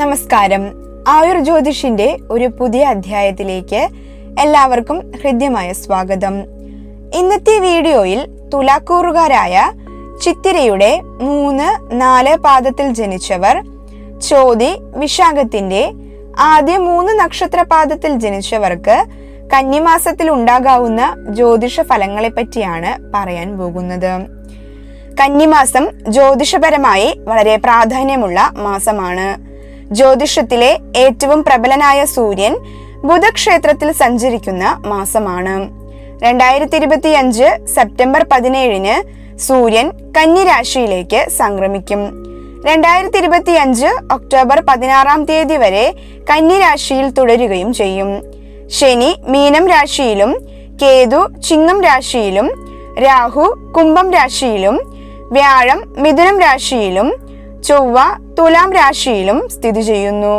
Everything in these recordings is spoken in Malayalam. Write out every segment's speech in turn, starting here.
നമസ്കാരം. ആയുർ ജ്യോതിഷിന്റെ ഒരു പുതിയ അധ്യായത്തിലേക്ക് എല്ലാവർക്കും ഹൃദ്യമായ സ്വാഗതം. ഇന്നത്തെ വീഡിയോയിൽ തുലാക്കൂറുകാരായ ചിത്തിരയുടെ മൂന്ന് നാല് പാദത്തിൽ ജനിച്ചവർ ചോതി വിശാഖത്തിന്റെ ആദ്യ മൂന്ന് നക്ഷത്ര പാദത്തിൽ ജനിച്ചവർക്ക് കന്നിമാസത്തിൽ ഉണ്ടാകാവുന്ന ജ്യോതിഷ ഫലങ്ങളെ പറ്റിയാണ് പറയാൻ പോകുന്നത്. കന്നിമാസം ജ്യോതിഷപരമായി വളരെ പ്രാധാന്യമുള്ള മാസമാണ്. ജ്യോതിഷത്തിലെ ഏറ്റവും പ്രബലനായ സൂര്യൻ ബുധക്ഷേത്രത്തിൽ സഞ്ചരിക്കുന്ന മാസമാണ്. രണ്ടായിരത്തി ഇരുപത്തി അഞ്ച് സെപ്റ്റംബർ പതിനേഴിന് സൂര്യൻ കന്നിരാശിയിലേക്ക് സംക്രമിക്കും. രണ്ടായിരത്തി ഇരുപത്തി അഞ്ച് ഒക്ടോബർ പതിനാറാം തീയതി വരെ കന്നിരാശിയിൽ തുടരുകയും ചെയ്യും. ശനി മീനം രാശിയിലും കേതു ചിങ്ങം രാശിയിലും രാഹു കുംഭം രാശിയിലും വ്യാഴം മിഥുനം രാശിയിലും ചൊവ്വ തുലാം രാശിയിലും സ്ഥിതി ചെയ്യുന്നു.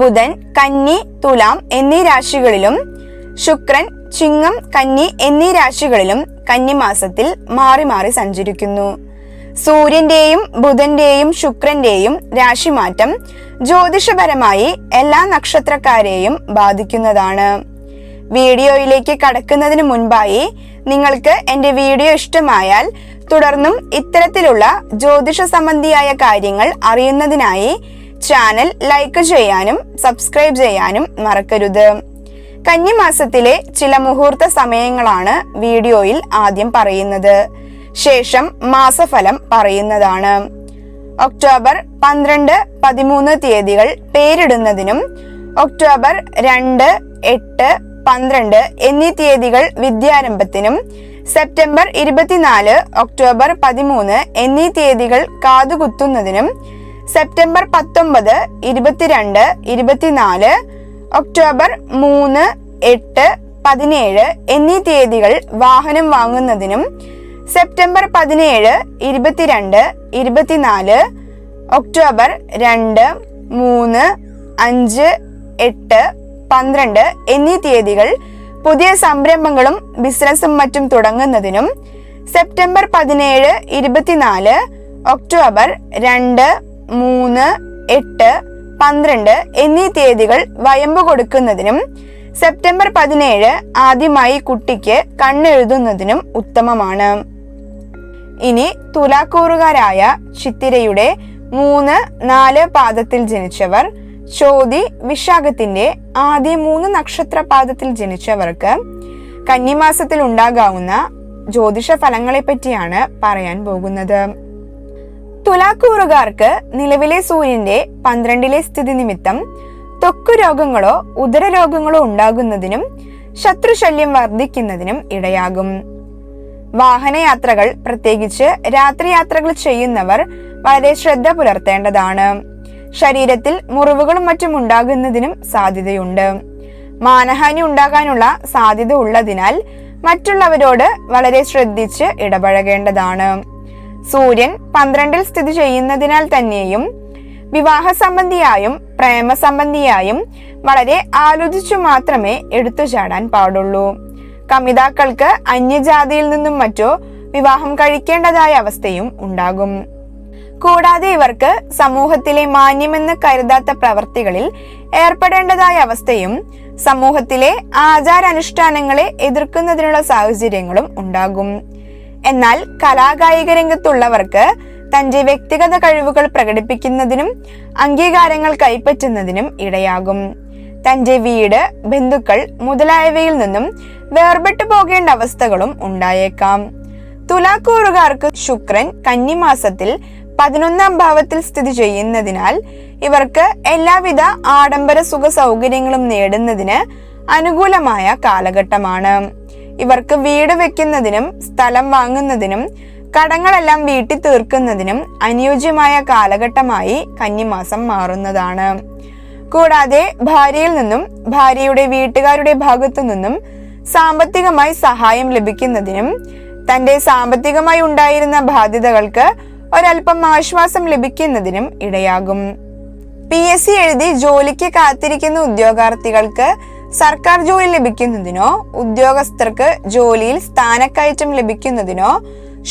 ബുധൻ കന്നി തുലാം എന്നീ രാശികളിലും ശുക്രൻ ചിങ്ങം കന്നി എന്നീ രാശികളിലും കന്നി മാസത്തിൽ മാറി മാറി സഞ്ചരിക്കുന്നു. സൂര്യന്റെയും ബുധന്റെയും ശുക്രന്റെയും രാശിമാറ്റം ജ്യോതിഷപരമായി എല്ലാ നക്ഷത്രക്കാരെയും ബാധിക്കുന്നതാണ്. വീഡിയോയിലേക്ക് കടക്കുന്നതിന് മുൻപായി നിങ്ങൾക്ക് എന്റെ വീഡിയോ ഇഷ്ടമായാൽ തുടർന്നും ഇത്തരത്തിലുള്ള ജ്യോതിഷ സംബന്ധിയായ കാര്യങ്ങൾ അറിയുന്നതിനായി ചാനൽ ലൈക്ക് ചെയ്യാനും സബ്സ്ക്രൈബ് ചെയ്യാനും മറക്കരുത്. കന്നിമാസത്തിലെ ചില മുഹൂർത്ത സമയങ്ങളാണ് വീഡിയോയിൽ ആദ്യം പറയുന്നത്. ശേഷം മാസഫലം പറയുന്നതാണ്. ഒക്ടോബർ പന്ത്രണ്ട് പതിമൂന്ന് തീയതികൾ പേരിടുന്നതിനും ഒക്ടോബർ രണ്ട് എട്ട് പന്ത്രണ്ട് എന്നീ തീയതികൾ വിദ്യാരംഭത്തിനും സെപ്റ്റംബർ ഇരുപത്തിനാല് ഒക്ടോബർ പതിമൂന്ന് എന്നീ തീയതികൾ കാതുകുത്തുന്നതിനും സെപ്റ്റംബർ പത്തൊമ്പത് ഇരുപത്തിരണ്ട് ഇരുപത്തിനാല് ഒക്ടോബർ മൂന്ന് എട്ട് പതിനേഴ് എന്നീ തീയതികൾ വാഹനം വാങ്ങുന്നതിനും സെപ്റ്റംബർ പതിനേഴ് ഇരുപത്തിരണ്ട് ഇരുപത്തിനാല് ഒക്ടോബർ രണ്ട് മൂന്ന് അഞ്ച് എട്ട് പന്ത്രണ്ട് എന്നീ തീയതികൾ പുതിയ സംരംഭങ്ങളും ബിസിനസ്സും മറ്റും തുടങ്ങുന്നതിനും സെപ്റ്റംബർ പതിനേഴ് ഇരുപത്തിനാല് ഒക്ടോബർ രണ്ട് മൂന്ന് എട്ട് പന്ത്രണ്ട് എന്നീ തീയതികൾ വയമ്പ് കൊടുക്കുന്നതിനും സെപ്റ്റംബർ പതിനേഴ് ആദ്യമായി കുട്ടിക്ക് കണ്ണെഴുതുന്നതിനും ഉത്തമമാണ്. ഇനി തുലാക്കൂറുകാരായ ചിത്തിരയുടെ മൂന്ന് നാല് പാദത്തിൽ ജനിച്ചവർ ചോതി വിശാഖത്തിന്റെ ആദ്യ മൂന്ന് നക്ഷത്ര പാദത്തിൽ ജനിച്ചവർക്ക് കന്നിമാസത്തിൽ ഉണ്ടാകാവുന്ന ജ്യോതിഷ ഫലങ്ങളെ പറ്റിയാണ് പറയാൻ പോകുന്നത്. തുലാക്കൂറുകാർക്ക് നിലവിലെ സൂര്യന്റെ പന്ത്രണ്ടിലെ സ്ഥിതി നിമിത്തം തൊക്കു രോഗങ്ങളോ ഉദര രോഗങ്ങളോ ഉണ്ടാകുന്നതിനും ശത്രുശല്യം വർദ്ധിക്കുന്നതിനും ഇടയാകും. വാഹനയാത്രകൾ പ്രത്യേകിച്ച് രാത്രി രാത്രിയാത്രകൾ ചെയ്യുന്നവർ വളരെ ശ്രദ്ധ പുലർത്തേണ്ടതാണ്. ശരീരത്തിൽ മുറിവുകളും മറ്റും ഉണ്ടാകുന്നതിനും സാധ്യതയുണ്ട്. മാനഹാനി ഉണ്ടാകാനുള്ള സാധ്യത ഉള്ളതിനാൽ മറ്റുള്ളവരോട് വളരെ ശ്രദ്ധിച്ച് ഇടപഴകേണ്ടതാണ്. സൂര്യൻ പന്ത്രണ്ടിൽ സ്ഥിതി ചെയ്യുന്നതിനാൽ തന്നെയും വിവാഹ സംബന്ധിയായും പ്രേമ സംബന്ധിയായും വളരെ ആലോചിച്ചു മാത്രമേ എടുത്തു ചാടാൻ പാടുള്ളൂ. കമിതാക്കൾക്ക് അന്യജാതിയിൽ നിന്നും മറ്റോ വിവാഹം കഴിക്കേണ്ടതായ അവസ്ഥയും ഉണ്ടാകും. കൂടാതെ ഇവർക്ക് സമൂഹത്തിലെ മാന്യമെന്ന് കരുതാത്ത പ്രവർത്തികളിൽ ഏർപ്പെടേണ്ടതായ അവസ്ഥയും സമൂഹത്തിലെ ആചാരാനുഷ്ഠാനങ്ങളെ എതിർക്കുന്നതിനുള്ള സാഹചര്യങ്ങളും ഉണ്ടാകും. എന്നാൽ കലാകായിക രംഗത്തുള്ളവർക്ക് തന്റെ വ്യക്തിഗത കഴിവുകൾ പ്രകടിപ്പിക്കുന്നതിനും അംഗീകാരങ്ങൾ കൈപ്പറ്റുന്നതിനും ഇടയാകും. തന്റെ വീട് ബന്ധുക്കൾ മുതലായവയിൽ നിന്നും വേർപെട്ടു പോകേണ്ട അവസ്ഥകളും ഉണ്ടായേക്കാം. തുലാക്കൂറുകാർക്ക് ശുക്രൻ കന്നിമാസത്തിൽ പതിനൊന്നാം ഭാവത്തിൽ സ്ഥിതി ചെയ്യുന്നതിനാൽ ഇവർക്ക് എല്ലാവിധ ആഡംബര സുഖ സൗകര്യങ്ങളും നേടുന്നതിന് അനുകൂലമായ കാലഘട്ടമാണ്. ഇവർക്ക് വീട് വെക്കുന്നതിനും സ്ഥലം വാങ്ങുന്നതിനും കടങ്ങളെല്ലാം വീട്ടി തീർക്കുന്നതിനും അനുയോജ്യമായ കാലഘട്ടമായി കന്നിമാസം മാറുന്നതാണ്. കൂടാതെ ഭാര്യയിൽ നിന്നും ഭാര്യയുടെ വീട്ടുകാരുടെ ഭാഗത്തു നിന്നും സാമ്പത്തികമായി സഹായം ലഭിക്കുന്നതിനും തന്റെ സാമ്പത്തികമായി ഉണ്ടായിരുന്ന ബാധ്യതകൾക്ക് ഒരൽപ്പം ആശ്വാസം ലഭിക്കുന്നതിനും ഇടയാകും. പി എസ് സി എഴുതി ജോലിക്ക് കാത്തിരിക്കുന്ന ഉദ്യോഗാർത്ഥികൾക്ക് സർക്കാർ ജോലി ലഭിക്കുന്നതിനോ ഉദ്യോഗസ്ഥർക്ക് ജോലിയിൽ സ്ഥാനക്കയറ്റം ലഭിക്കുന്നതിനോ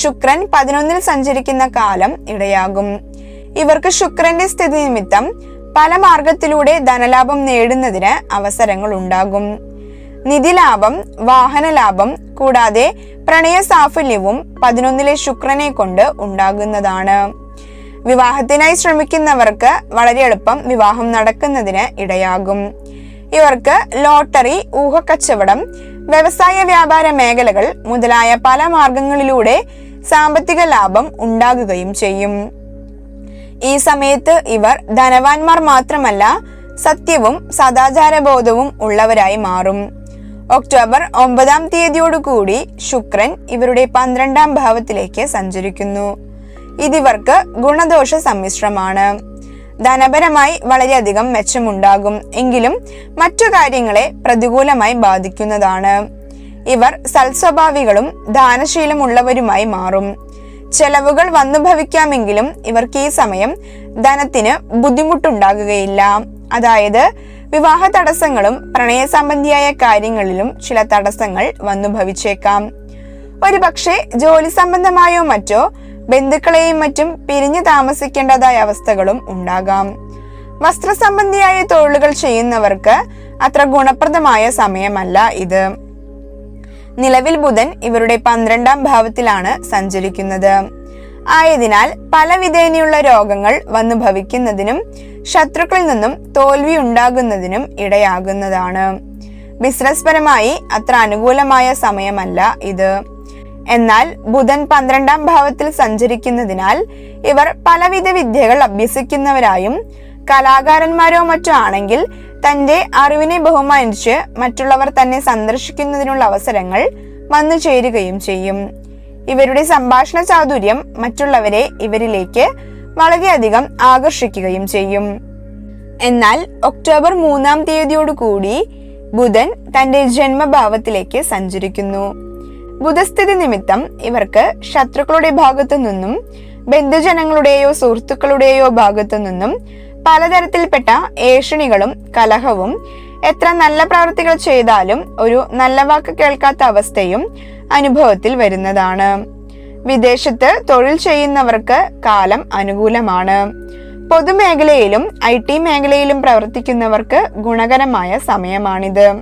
ശുക്രൻ പതിനൊന്നിൽ സഞ്ചരിക്കുന്ന കാലം ഇടയാകും. ഇവർക്ക് ശുക്രന്റെ സ്ഥിതി നിമിത്തം പല മാർഗത്തിലൂടെ ധനലാഭം നേടുന്നതിന് അവസരങ്ങൾ ഉണ്ടാകും. നിധിലാഭം വാഹനലാഭം കൂടാതെ പ്രണയ സാഫല്യവും പതിനൊന്നിലെ ശുക്രനെ കൊണ്ട് ഉണ്ടാകുന്നതാണ്. വിവാഹത്തിനായി ശ്രമിക്കുന്നവർക്ക് വളരെ എളുപ്പം വിവാഹം നടക്കുന്നതിന് ഇടയാകും. ഇവർക്ക് ലോട്ടറി ഊഹക്കച്ചവടം വ്യവസായ വ്യാപാര മേഖലകൾ മുതലായ പല മാർഗങ്ങളിലൂടെ സാമ്പത്തിക ലാഭം ഉണ്ടാകുകയും ചെയ്യും. ഈ സമയത്ത് ഇവർ ധനവാന്മാർ മാത്രമല്ല സത്യവും സദാചാരബോധവും ഉള്ളവരായി മാറും. ഒക്ടോബർ ഒമ്പതാം തീയതിയോടുകൂടി ശുക്രൻ ഇവരുടെ പന്ത്രണ്ടാം ഭാവത്തിലേക്ക് സഞ്ചരിക്കുന്നു. ഇതിവർക്ക് ഗുണദോഷ സമ്മിശ്രമാണ്. ധനപരമായി വളരെയധികം മെച്ചമുണ്ടാകും. എങ്കിലും മറ്റു കാര്യങ്ങളെ പ്രതികൂലമായി ബാധിക്കുന്നതാണ്. ഇവർ സൽസ്വഭാവികളും ദാനശീലമുള്ളവരുമായി മാറും. ചെലവുകൾ വന്നു ഭവിക്കാമെങ്കിലും ഇവർക്ക് ഈ സമയം ധനത്തിന് ബുദ്ധിമുട്ടുണ്ടാകുകയില്ല. അതായത് വിവാഹ തടസ്സങ്ങളും പ്രണയ സംബന്ധിയായ കാര്യങ്ങളിലും ചില തടസ്സങ്ങൾ വന്നു ഭവിച്ചേക്കാം. ഒരുപക്ഷെ ജോലി സംബന്ധമായോ മറ്റോ ബന്ധുക്കളെയും മറ്റും പിരിഞ്ഞു താമസിക്കേണ്ടതായ അവസ്ഥകളും ഉണ്ടാകാം. വസ്ത്ര സംബന്ധിയായ തൊഴിലുകൾ ചെയ്യുന്നവർക്ക് അത്ര ഗുണപ്രദമായ സമയമല്ല ഇത്. നിലവിൽ ബുധൻ ഇവരുടെ പന്ത്രണ്ടാം ഭാവത്തിലാണ് സഞ്ചരിക്കുന്നത്. ആയതിനാൽ പല വിധേനയുള്ള രോഗങ്ങൾ വന്നു ഭവിക്കുന്നതിനും ശത്രുക്കളിൽ നിന്നും തോൽവി ഉണ്ടാകുന്നതിനും ഇടയാകുന്നതാണ്. ബിസിനസ് പരമായി അത്ര അനുകൂലമായ സമയമല്ല ഇത്. എന്നാൽ ബുധൻ പന്ത്രണ്ടാം ഭാവത്തിൽ സഞ്ചരിക്കുന്നതിനാൽ ഇവർ പലവിധ വിദ്യകൾ അഭ്യസിക്കുന്നവരായും കലാകാരന്മാരോ മറ്റോ ആണെങ്കിൽ തന്റെ അറിവിനെ ബഹുമാനിച്ച് മറ്റുള്ളവർ തന്നെ സന്ദർശിക്കുന്നതിനുള്ള അവസരങ്ങൾ വന്നു ചേരുകയും ചെയ്യും. ഇവരുടെ സംഭാഷണ ചാതുര്യം മറ്റുള്ളവരെ ഇവരിലേക്ക് വളരെയധികം ആകർഷിക്കുകയും ചെയ്യും. എന്നാൽ ഒക്ടോബർ മൂന്നാം തീയതിയോടുകൂടി ബുധൻ തന്റെ ജന്മഭാവത്തിലേക്ക് സഞ്ചരിക്കുന്നു. ബുധസ്ഥിതി നിമിത്തം ഇവർക്ക് ശത്രുക്കളുടെ ഭാഗത്തു നിന്നും ബന്ധുജനങ്ങളുടെയോ സുഹൃത്തുക്കളുടെയോ ഭാഗത്തു നിന്നും പലതരത്തിൽപ്പെട്ട ഏഷണികളും കലഹവും എത്ര നല്ല പ്രവൃത്തികൾ ചെയ്താലും ഒരു നല്ല വാക്ക് കേൾക്കാത്ത അവസ്ഥയും അനുഭവത്തിൽ വരുന്നതാണ്. വിദേശത്ത് തൊഴിൽ ചെയ്യുന്നവർക്ക് കാലം അനുകൂലമാണ്. പൊതുമേഖലയിലും ഐ ടി മേഖലയിലും പ്രവർത്തിക്കുന്നവർക്ക് ഗുണകരമായ സമയമാണിത്.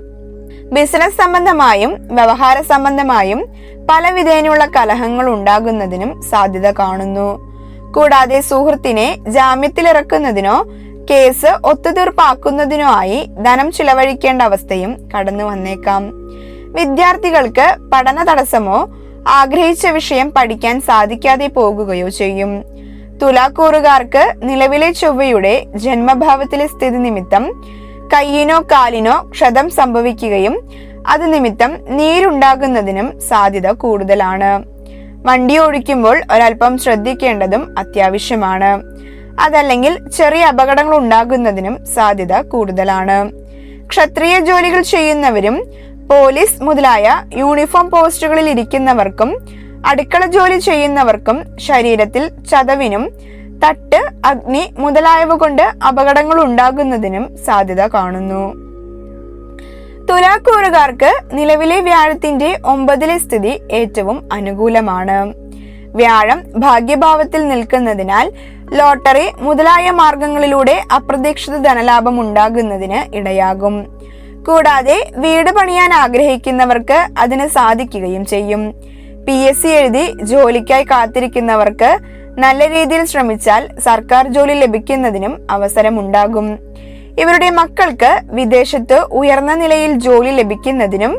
ബിസിനസ് സംബന്ധമായും വ്യവഹാര സംബന്ധമായും പല വിധേനയുള്ള കലഹങ്ങൾ ഉണ്ടാകുന്നതിനും സാധ്യത കാണുന്നു. കൂടാതെ സുഹൃത്തിനെ ജാമ്യത്തിലിറക്കുന്നതിനോ കേസ് ഒത്തുതീർപ്പാക്കുന്നതിനോ ആയി ധനം ചിലവഴിക്കേണ്ട അവസ്ഥയും കടന്നു വന്നേക്കാം. വിദ്യാർത്ഥികൾക്ക് പഠന തടസ്സമോ ആഗ്രഹിച്ച വിഷയം പഠിക്കാൻ സാധിക്കാതെ പോകുകയോ ചെയ്യും. തുലാക്കൂറുകാർക്ക് നിലവിലെ ചൊവ്വയുടെ ജന്മഭാവത്തിലെ സ്ഥിതി നിമിത്തം കയ്യിനോ കാലിനോ ക്ഷതം സംഭവിക്കുകയും അത് നിമിത്തം നീരുണ്ടാകുന്നതിനും സാധ്യത കൂടുതലാണ്. വണ്ടി ഓടിക്കുമ്പോൾ ഒരൽപ്പം ശ്രദ്ധിക്കേണ്ടതും അത്യാവശ്യമാണ്. അതല്ലെങ്കിൽ ചെറിയ അപകടങ്ങൾ ഉണ്ടാകുന്നതിനും സാധ്യത കൂടുതലാണ്. ക്ഷത്രിയ ജോലികൾ ചെയ്യുന്നവരും പോലീസ് മുതലായ യൂണിഫോം പോസ്റ്റുകളിൽ ഇരിക്കുന്നവർക്കും അടുക്കള ജോലി ചെയ്യുന്നവർക്കും ശരീരത്തിൽ ചതവിനും തട്ട് അഗ്നി മുതലായവ കൊണ്ട് അപകടങ്ങൾ ഉണ്ടാകുന്നതിനും സാധ്യത കാണുന്നു. തുലാക്കൂറുകാർക്ക് നിലവിലെ വ്യാഴത്തിന്റെ ഒമ്പതിലെ സ്ഥിതി ഏറ്റവും അനുകൂലമാണ്. വ്യാഴം ഭാഗ്യഭാവത്തിൽ നിൽക്കുന്നതിനാൽ ലോട്ടറി മുതലായ മാർഗങ്ങളിലൂടെ അപ്രതീക്ഷിത ധനലാഭം ഉണ്ടാകുന്നതിന് ഇടയാകും. കൂടാതെ വീട് പണിയാൻ ആഗ്രഹിക്കുന്നവർക്ക് അതിന് സാധിക്കുകയും ചെയ്യും. പി എസ് സി എഴുതി ജോലിക്കായി കാത്തിരിക്കുന്നവർക്ക് നല്ല രീതിയിൽ ശ്രമിച്ചാൽ സർക്കാർ ജോലി ലഭിക്കുന്നതിനും അവസരമുണ്ടാകും. ഇവരുടെ മക്കൾക്ക് വിദേശത്ത് ഉയർന്ന നിലയിൽ ജോലി ലഭിക്കുന്നതിനും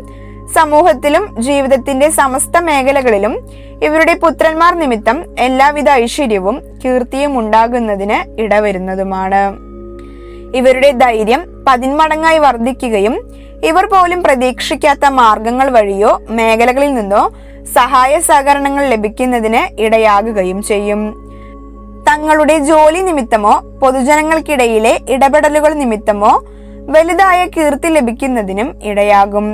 സമൂഹത്തിലും ജീവിതത്തിന്റെ സമസ്ത മേഖലകളിലും ഇവരുടെ പുത്രന്മാർ നിമിത്തം എല്ലാവിധ ഐശ്വര്യവും കീർത്തിയും ഉണ്ടാകുന്നതിന് ഇടവരുന്നതുമാണ്. ഇവരുടെ ധൈര്യം പതിന്മടങ്ങായി വർദ്ധിക്കുകയും ഇവർ പോലും പ്രതീക്ഷിക്കാത്ത മാർഗങ്ങൾ വഴിയോ മേഖലകളിൽ നിന്നോ സഹായ സഹകരണങ്ങൾ ലഭിക്കുന്നതിന് ഇടയാകുകയും ചെയ്യും. തങ്ങളുടെ ജോലി നിമിത്തമോ പൊതുജനങ്ങൾക്കിടയിലെ ഇടപെടലുകൾ നിമിത്തമോ വലുതായ കീർത്തി ലഭിക്കുന്നതിനും ഇടയാകും.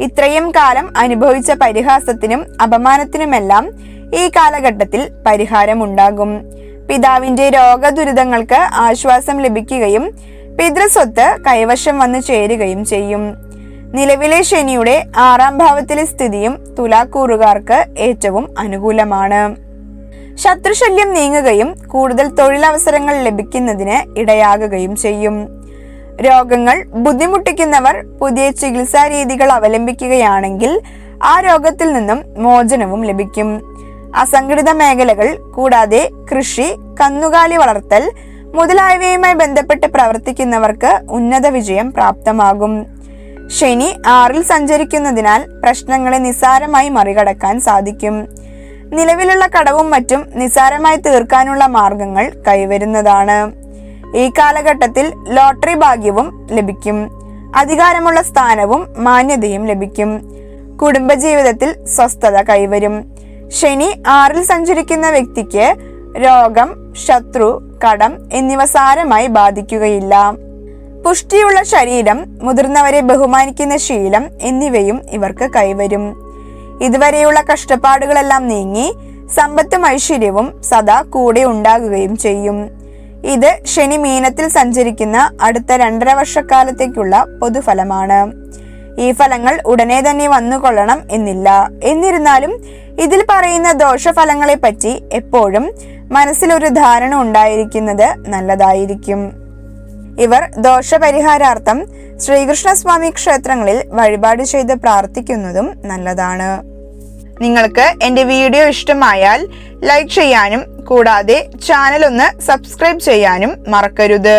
ഇത്രയും കാലം അനുഭവിച്ച പരിഹാസത്തിനും അപമാനത്തിനുമെല്ലാം ഈ കാലഘട്ടത്തിൽ പരിഹാരമുണ്ടാകും. പിതാവിന്റെ രോഗദുരിതങ്ങൾക്ക് ആശ്വാസം ലഭിക്കുകയും പിതൃസ്വത്ത് കൈവശം വന്നു ചേരുകയും ചെയ്യും. നിലവിലെ ശനിയുടെ ആറാം ഭാവത്തിലെ സ്ഥിതിയും തുലാക്കൂറുകാർക്ക് ഏറ്റവും അനുകൂലമാണ്. ശത്രുശല്യം നീങ്ങുകയും കൂടുതൽ തൊഴിലവസരങ്ങൾ ലഭിക്കുന്നതിന് ഇടയാകുകയും ചെയ്യും. രോഗങ്ങൾ ബുദ്ധിമുട്ടിക്കുന്നവർ പുതിയ ചികിത്സാ രീതികൾ അവലംബിക്കുകയാണെങ്കിൽ ആ രോഗത്തിൽ നിന്നും മോചനവും ലഭിക്കും. അസംഘടിത മേഖലകൾ കൂടാതെ കൃഷി കന്നുകാലി വളർത്തൽ മുതലായവയുമായി ബന്ധപ്പെട്ട് പ്രവർത്തിക്കുന്നവർക്ക് ഉന്നത വിജയം പ്രാപ്തമാകും. ശനി ആറിൽ സഞ്ചരിക്കുന്നതിനാൽ പ്രശ്നങ്ങളെ നിസ്സാരമായി മറികടക്കാൻ സാധിക്കും. നിലവിലുള്ള കടവും മറ്റും നിസ്സാരമായി തീർക്കാനുള്ള മാർഗങ്ങൾ കൈവരുന്നതാണ്. ഈ കാലഘട്ടത്തിൽ ലോട്ടറി ഭാഗ്യവും ലഭിക്കും. അധികാരമുള്ള സ്ഥാനവും മാന്യതയും ലഭിക്കും. കുടുംബജീവിതത്തിൽ സ്വസ്ഥത കൈവരും. ശനി ആറിൽ സഞ്ചരിക്കുന്ന വ്യക്തിക്ക് രോഗം ശത്രു കടം എന്നിവ സാരമായി ബാധിക്കുകയില്ല. പുഷ്ടിയുള്ള ശരീരം മുതിർന്നവരെ ബഹുമാനിക്കുന്ന ശീലം എന്നിവയും ഇവർക്ക് കൈവരും. ഇതുവരെയുള്ള കഷ്ടപ്പാടുകളെല്ലാം നീങ്ങി സമ്പത്തും ഐശ്വര്യവും സദാ കൂടെ ഉണ്ടാകുകയും ചെയ്യും. ഇത് ശനി മീനത്തിൽ സഞ്ചരിക്കുന്ന അടുത്ത രണ്ടര വർഷക്കാലത്തേക്കുള്ള പൊതുഫലമാണ്. ഈ ഫലങ്ങൾ ഉടനെ തന്നെ വന്നുകൊള്ളണം എന്നില്ല. എന്നിരുന്നാലും ഇതിൽ പറയുന്ന ദോഷഫലങ്ങളെപ്പറ്റി എപ്പോഴും മനസ്സിലൊരു ധാരണ ഉണ്ടായിരിക്കുന്നത് നല്ലതായിരിക്കും. ഇവർ ദോഷപരിഹാരാർത്ഥം ശ്രീകൃഷ്ണസ്വാമി ക്ഷേത്രങ്ങളിൽ വഴിപാട് ചെയ്ത് പ്രാർത്ഥിക്കുന്നതും നല്ലതാണ്. നിങ്ങൾക്ക് എന്റെ വീഡിയോ ഇഷ്ടമായാൽ ലൈക്ക് ചെയ്യാനും കൂടാതെ ചാനൽ ഒന്ന് സബ്സ്ക്രൈബ് ചെയ്യാനും മറക്കരുത്.